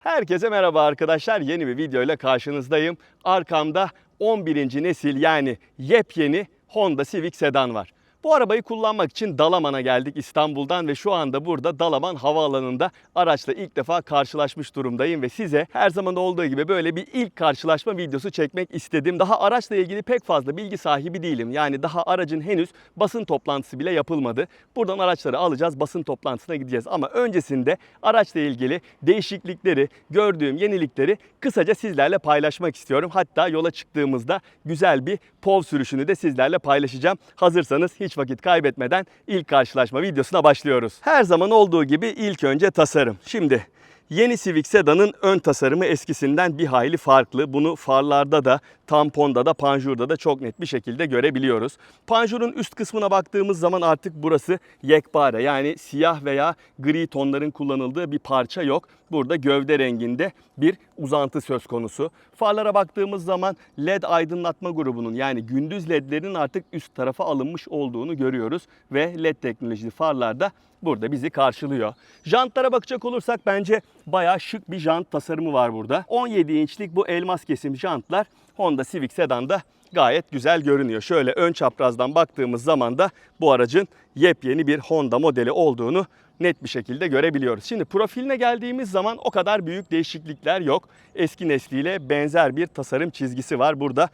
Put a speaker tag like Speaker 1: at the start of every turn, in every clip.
Speaker 1: Herkese merhaba arkadaşlar. Yeni bir videoyla karşınızdayım. Arkamda 11. nesil yani yepyeni Honda Civic sedan var. Bu arabayı kullanmak için Dalaman'a geldik İstanbul'dan ve şu anda burada Dalaman Havaalanı'nda araçla ilk defa karşılaşmış durumdayım ve size her zaman olduğu gibi böyle bir ilk karşılaşma videosu çekmek istedim. Daha araçla ilgili pek fazla bilgi sahibi değilim. Yani daha aracın henüz basın toplantısı bile yapılmadı. Buradan araçları alacağız, basın toplantısına gideceğiz. Ama öncesinde araçla ilgili değişiklikleri, gördüğüm yenilikleri kısaca sizlerle paylaşmak istiyorum. Hatta yola çıktığımızda güzel bir POV sürüşünü de sizlerle paylaşacağım. Hazırsanız hiç vakit kaybetmeden ilk karşılaşma videosuna başlıyoruz. Her zaman olduğu gibi ilk önce tasarım. Şimdi Yeni Civic Sedan'ın ön tasarımı eskisinden bir hayli farklı. Bunu farlarda da, tamponda da, panjurda da çok net bir şekilde görebiliyoruz. Panjurun üst kısmına baktığımız zaman artık burası yekpare yani siyah veya gri tonların kullanıldığı bir parça yok. Burada gövde renginde bir uzantı söz konusu. Farlara baktığımız zaman LED aydınlatma grubunun yani gündüz ledlerin artık üst tarafa alınmış olduğunu görüyoruz ve LED teknolojili farlarda burada bizi karşılıyor. Jantlara bakacak olursak bence bayağı şık bir jant tasarımı var burada. 17 inçlik bu elmas kesim jantlar Honda Civic Sedan'da gayet güzel görünüyor. Şöyle ön çaprazdan baktığımız zaman da bu aracın yepyeni bir Honda modeli olduğunu net bir şekilde görebiliyoruz. Şimdi profiline geldiğimiz zaman o kadar büyük değişiklikler yok. Eski nesliyle benzer bir tasarım çizgisi var burada.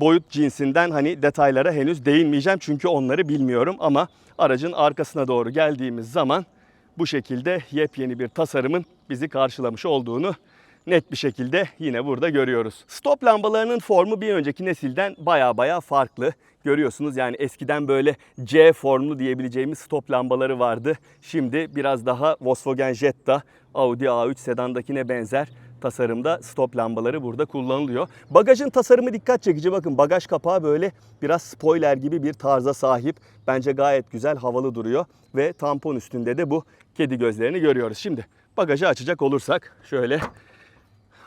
Speaker 1: Boyut cinsinden hani detaylara henüz değinmeyeceğim çünkü onları bilmiyorum ama aracın arkasına doğru geldiğimiz zaman bu şekilde yepyeni bir tasarımın bizi karşılamış olduğunu net bir şekilde yine burada görüyoruz. Stop lambalarının formu bir önceki nesilden baya baya farklı. Görüyorsunuz yani eskiden böyle C formlu diyebileceğimiz stop lambaları vardı. Şimdi biraz daha Volkswagen Jetta, Audi A3 sedandakine benzer tasarımda stop lambaları burada kullanılıyor. Bagajın tasarımı dikkat çekici. Bakın bagaj kapağı böyle biraz spoiler gibi bir tarza sahip. Bence gayet güzel, havalı duruyor ve tampon üstünde de bu kedi gözlerini görüyoruz. Şimdi bagajı açacak olursak şöyle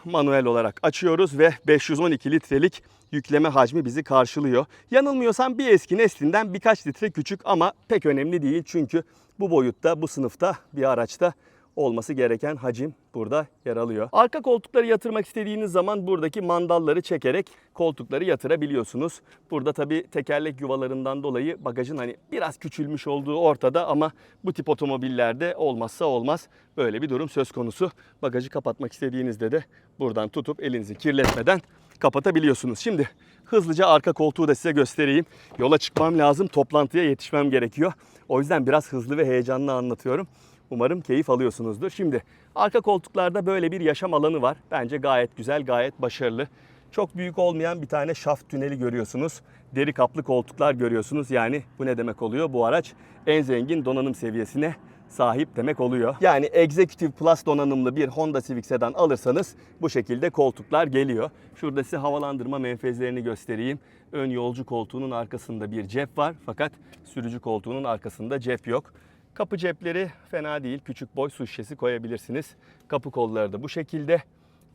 Speaker 1: manuel olarak açıyoruz ve 512 litrelik yükleme hacmi bizi karşılıyor. Yanılmıyorsam bir eski neslinden birkaç litre küçük ama pek önemli değil çünkü bu boyutta, bu sınıfta bir araçta olması gereken hacim burada yer alıyor. Arka koltukları yatırmak istediğiniz zaman buradaki mandalları çekerek koltukları yatırabiliyorsunuz. Burada tabi tekerlek yuvalarından dolayı bagajın hani biraz küçülmüş olduğu ortada ama bu tip otomobillerde olmazsa olmaz böyle bir durum söz konusu. Bagajı kapatmak istediğinizde de buradan tutup elinizi kirletmeden kapatabiliyorsunuz. Şimdi hızlıca arka koltuğu da size göstereyim. Yola çıkmam lazım, toplantıya yetişmem gerekiyor. O yüzden biraz hızlı ve heyecanlı anlatıyorum. Umarım keyif alıyorsunuzdur. Şimdi arka koltuklarda böyle bir yaşam alanı var. Bence gayet güzel, gayet başarılı. Çok büyük olmayan bir tane şaft tüneli görüyorsunuz. Deri kaplı koltuklar görüyorsunuz. Yani bu ne demek oluyor? Bu araç en zengin donanım seviyesine sahip demek oluyor. Yani Executive Plus donanımlı bir Honda Civic sedan alırsanız bu şekilde koltuklar geliyor. Şurada size havalandırma menfezlerini göstereyim. Ön yolcu koltuğunun arkasında bir cep var fakat sürücü koltuğunun arkasında cep yok. Kapı cepleri fena değil. Küçük boy su şişesi koyabilirsiniz. Kapı kolları da bu şekilde.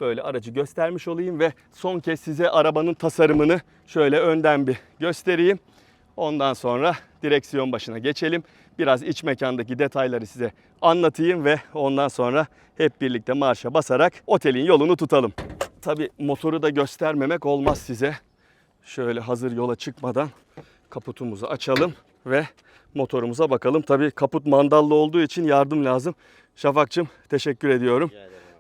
Speaker 1: Böyle aracı göstermiş olayım ve son kez size arabanın tasarımını şöyle önden bir göstereyim. Ondan sonra direksiyon başına geçelim. Biraz iç mekandaki detayları size anlatayım ve ondan sonra hep birlikte marşa basarak otelin yolunu tutalım. Tabi motoru da göstermemek olmaz size. Şöyle hazır yola çıkmadan kaputumuzu açalım ve motorumuza bakalım. Tabii kaput mandallı olduğu için yardım lazım. Şafak'cığım teşekkür ediyorum.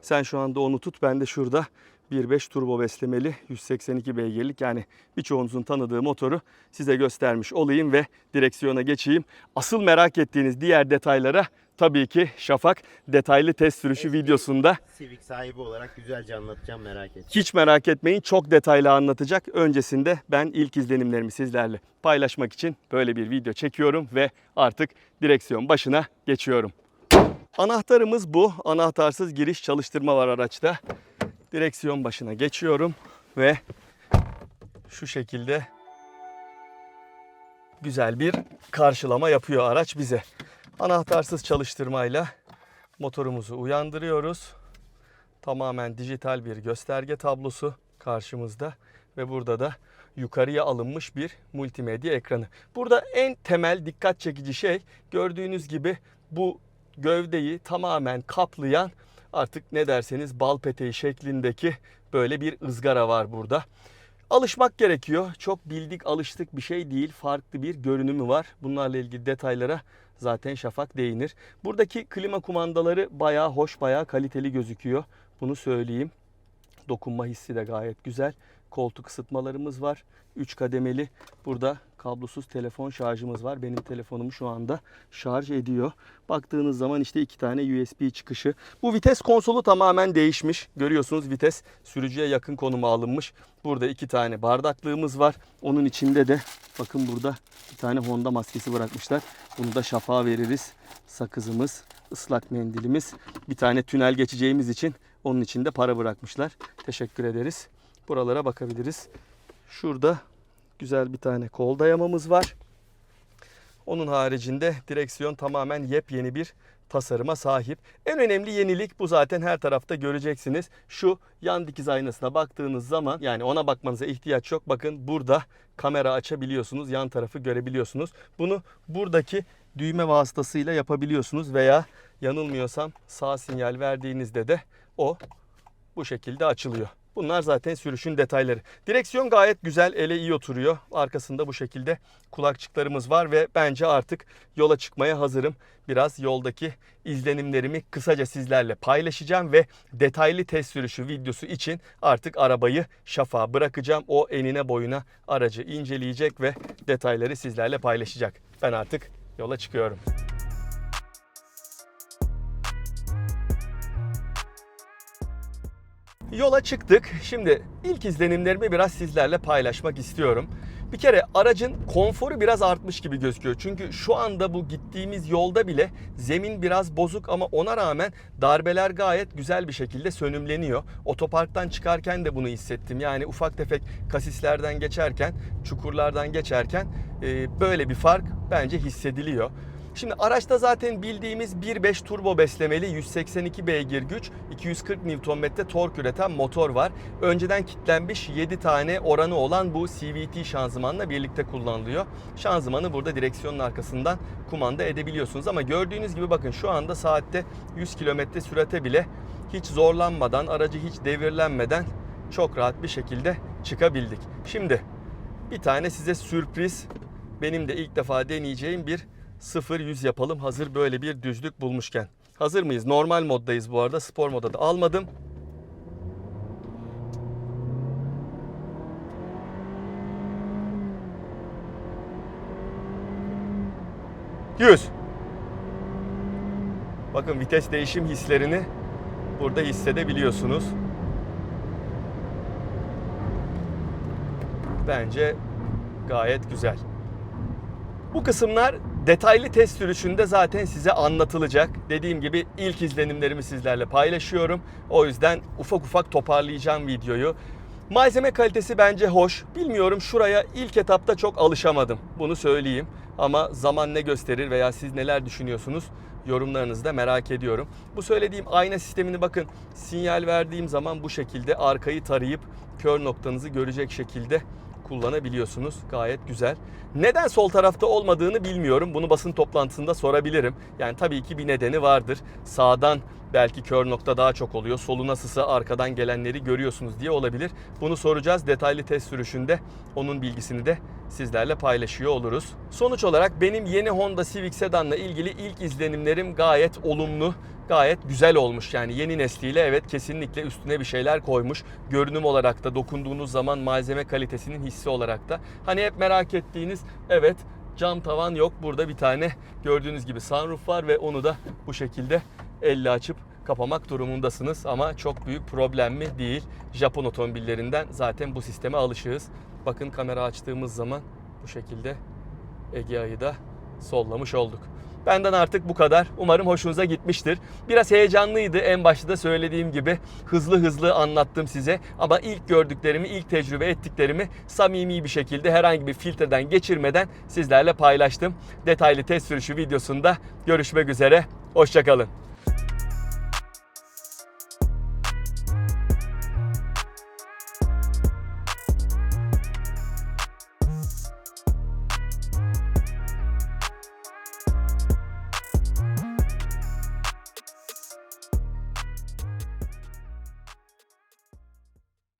Speaker 1: Sen şu anda onu tut. Ben de şurada 1.5 turbo beslemeli 182 beygirlik yani birçoğunuzun tanıdığı motoru size göstermiş olayım ve direksiyona geçeyim. Asıl merak ettiğiniz diğer detaylara tabii ki Şafak detaylı test sürüşü videosunda
Speaker 2: Civic sahibi olarak güzelce anlatacağım merak etme.
Speaker 1: hiç merak etmeyin çok detaylı anlatacak. Öncesinde ben ilk izlenimlerimi sizlerle paylaşmak için böyle bir video çekiyorum ve artık direksiyon başına geçiyorum. Anahtarımız bu. Anahtarsız giriş çalıştırma var araçta. Direksiyon başına geçiyorum ve şu şekilde güzel bir karşılama yapıyor araç bize. Anahtarsız çalıştırmayla motorumuzu uyandırıyoruz tamamen dijital bir gösterge tablosu karşımızda ve burada da yukarıya alınmış bir multimedya ekranı. Burada en temel dikkat çekici şey gördüğünüz gibi bu gövdeyi tamamen kaplayan artık ne derseniz bal peteği şeklindeki böyle bir ızgara var burada. Alışmak gerekiyor. Çok bildik alıştık bir şey değil. Farklı bir görünümü var. Bunlarla ilgili detaylara zaten Şafak değinir. Buradaki klima kumandaları bayağı hoş, bayağı kaliteli gözüküyor. Bunu söyleyeyim. Dokunma hissi de gayet güzel. Koltuk ısıtmalarımız var. 3 kademeli. Burada kablosuz telefon şarjımız var. Benim telefonumu şu anda şarj ediyor. Baktığınız zaman işte iki tane USB çıkışı. Bu vites konsolu tamamen değişmiş. Görüyorsunuz vites sürücüye yakın konuma alınmış. Burada iki tane bardaklığımız var. Onun içinde de bakın burada bir tane Honda maskesi bırakmışlar. Bunu da şafağa veririz. Sakızımız, ıslak mendilimiz. Bir tane tünel geçeceğimiz için onun için de para bırakmışlar. Teşekkür ederiz. Buralara bakabiliriz. Şurada güzel bir tane kol dayamamız var. Onun haricinde direksiyon tamamen yepyeni bir tasarıma sahip. En önemli yenilik bu zaten her tarafta göreceksiniz. Şu yan dikiz aynasına baktığınız zaman yani ona bakmanıza ihtiyaç yok. Bakın burada kamera açabiliyorsunuz. Yan tarafı görebiliyorsunuz. Bunu buradaki düğme vasıtasıyla yapabiliyorsunuz veya yanılmıyorsam sağ sinyal verdiğinizde de o bu şekilde açılıyor. Bunlar zaten sürüşün detayları. Direksiyon gayet güzel, ele iyi oturuyor. Arkasında bu şekilde kulakçıklarımız var ve bence artık yola çıkmaya hazırım. Biraz yoldaki izlenimlerimi kısaca sizlerle paylaşacağım ve detaylı test sürüşü videosu için artık arabayı şafağa bırakacağım. O enine boyuna aracı inceleyecek ve detayları sizlerle paylaşacak. Ben artık yola çıkıyorum. Yola çıktık. Şimdi ilk izlenimlerimi biraz sizlerle paylaşmak istiyorum. Bir kere aracın konforu biraz artmış gibi gözüküyor. Çünkü şu anda bu gittiğimiz yolda bile zemin biraz bozuk ama ona rağmen darbeler gayet güzel bir şekilde sönümleniyor. Otoparktan çıkarken de bunu hissettim. Yani ufak tefek kasislerden geçerken, çukurlardan geçerken e, böyle bir fark bence hissediliyor. Şimdi araçta zaten bildiğimiz 1.5 turbo beslemeli 182 beygir güç, 240 Nm tork üreten motor var. Önceden kitlenmiş 7 tane oranı olan bu CVT şanzımanla birlikte kullanılıyor. Şanzımanı burada direksiyonun arkasından kumanda edebiliyorsunuz ama gördüğünüz gibi bakın şu anda saatte 100 km sürate bile hiç zorlanmadan, aracı hiç devirlenmeden çok rahat bir şekilde çıkabildik. Şimdi bir tane size sürpriz benim de ilk defa deneyeceğim bir 0-100 yapalım hazır böyle bir düzlük bulmuşken. Hazır mıyız? Normal moddayız bu arada. Spor moda da almadım. Yüz. Bakın vites değişim hislerini burada hissedebiliyorsunuz. Bence gayet güzel. Bu kısımlar detaylı test sürüşünde zaten size anlatılacak. Dediğim gibi ilk izlenimlerimi sizlerle paylaşıyorum. O yüzden ufak ufak toparlayacağım videoyu. Malzeme kalitesi bence hoş. Bilmiyorum şuraya ilk etapta çok alışamadım. Bunu söyleyeyim. Ama zaman ne gösterir veya siz neler düşünüyorsunuz? Yorumlarınızı da merak ediyorum. Bu söylediğim ayna sistemini bakın sinyal verdiğim zaman bu şekilde arkayı tarayıp kör noktanızı görecek şekilde kullanabiliyorsunuz. Gayet güzel. Neden sol tarafta olmadığını bilmiyorum. Bunu basın toplantısında sorabilirim. Yani tabii ki bir nedeni vardır. Sağdan belki kör nokta daha çok oluyor. Solu nasılsa arkadan gelenleri görüyorsunuz diye olabilir. Bunu soracağız. Detaylı test sürüşünde onun bilgisini de sizlerle paylaşıyor oluruz. Sonuç olarak benim yeni Honda Civic Sedan'la ilgili ilk izlenimlerim gayet olumlu gayet güzel olmuş. Yani yeni nesliyle evet kesinlikle üstüne bir şeyler koymuş. Görünüm olarak da dokunduğunuz zaman malzeme kalitesinin hissi olarak da. Hani hep merak ettiğiniz evet cam tavan yok. Burada bir tane gördüğünüz gibi sunroof var ve onu da bu şekilde elle açıp kapamak durumundasınız ama çok büyük problem mi değil. Japon otomobillerinden zaten bu sisteme alışığız. Bakın kamera açtığımız zaman bu şekilde Egea'yı da sollamış olduk. Benden artık bu kadar. Umarım hoşunuza gitmiştir. Biraz heyecanlıydı en başta da söylediğim gibi. Hızlı hızlı anlattım size. Ama ilk gördüklerimi, ilk tecrübe ettiklerimi samimi bir şekilde herhangi bir filtreden geçirmeden sizlerle paylaştım. Detaylı test sürüşü videosunda görüşmek üzere. Hoşçakalın.